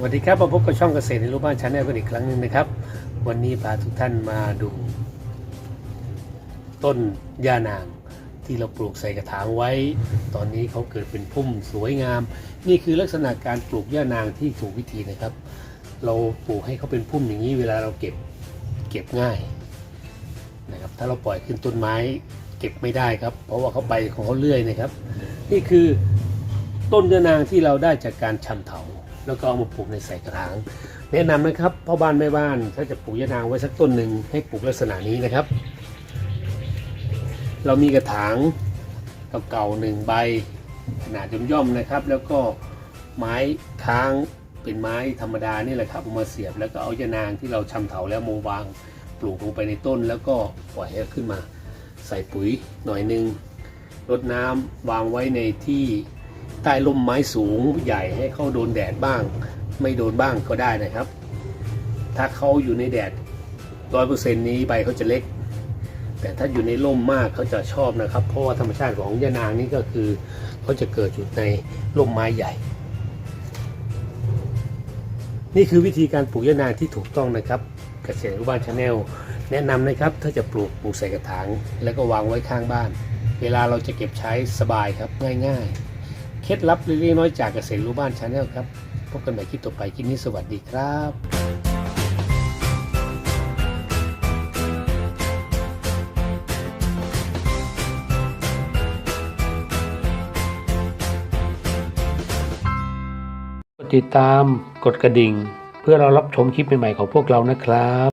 สวัสดีครับมาพบกับช่องเกษตรในรูปบ้านชาแนลกันอีกครั้งหนึ่งนะครับ วันนี้พาทุกท่านมาดู ต้นย่านางที่เราปลูกใส่กระถางไว้ ตอนนี้เขาเกิดเป็นพุ่มสวยงาม นี่คือลักษณะการปลูกย่านางที่ถูกวิธีนะครับ เราปลูกให้เขาเป็นพุ่มอย่างนี้เวลาเราเก็บเก็บง่ายนะครับถ้าเราปล่อยขึ้นต้นไม้เก็บไม่ได้ครับ เพราะว่าเขาใบของเขาเลื่อยนะครับ นี่คือต้นยะนางที่เราได้จากการชำเถา แล้วก็เอามาปลูกในใส่กระถาง แนะนำนะครับพ่อบ้านแม่บ้านถ้าจะปลูกยะนางไว้สักต้นหนึ่งให้ปลูกลักษณะนี้นะครับ เรามีกระถางเก่าๆหนึ่งใบขนาดย่อมๆนะครับ แล้วก็ไม้ค้างเป็นไม้ธรรมดานี่แหละครับมาเสียบแล้วก็เอายะนางที่เราชำเถาแล้วมาวางปลูกลงไปในต้นแล้วก็ปล่อยให้ขึ้นมา ใส่ปุ๋ยหน่อยหนึงรดน้ำวางไว้ในที่ ต้ร่มไม้สูงใหญ่ให้เขาโดนแดดบ้าง ไม่โดนบ้างก็ได้นะครับ ถ้าเขาอยู่ในแดดร้อยเปอร์เซ็นต์นี้ใบเขาจะเล็ก แต่ถ้าอยู่ในร่มมากเขาจะชอบนะครับ เพราะว่าธรรมชาติของยะนางนี่ก็คือเขาจะเกิดอยู่ในร่มไม้ใหญ่ นี่คือวิธีการปลูกยะนางที่ถูกต้องนะครับเกษตรรูบ้านชาแนลแนะนำนะครับถ้าจะปลูกปลูกใส่กระถางแล้วก็วางไว้ข้างบ้าน เวลาเราจะเก็บใช้สบายครับง่าย ๆ เคล็ดลับเล็กๆน้อยจากเกษตรรู้บ้านชาแนลครับ พบกันใหม่คลิปต่อไปคลิปนี้สวัสดีครับกดติดตามกดกระดิ่ง เพื่อเรารับชมคลิปใหม่ๆของพวกเรานะครับ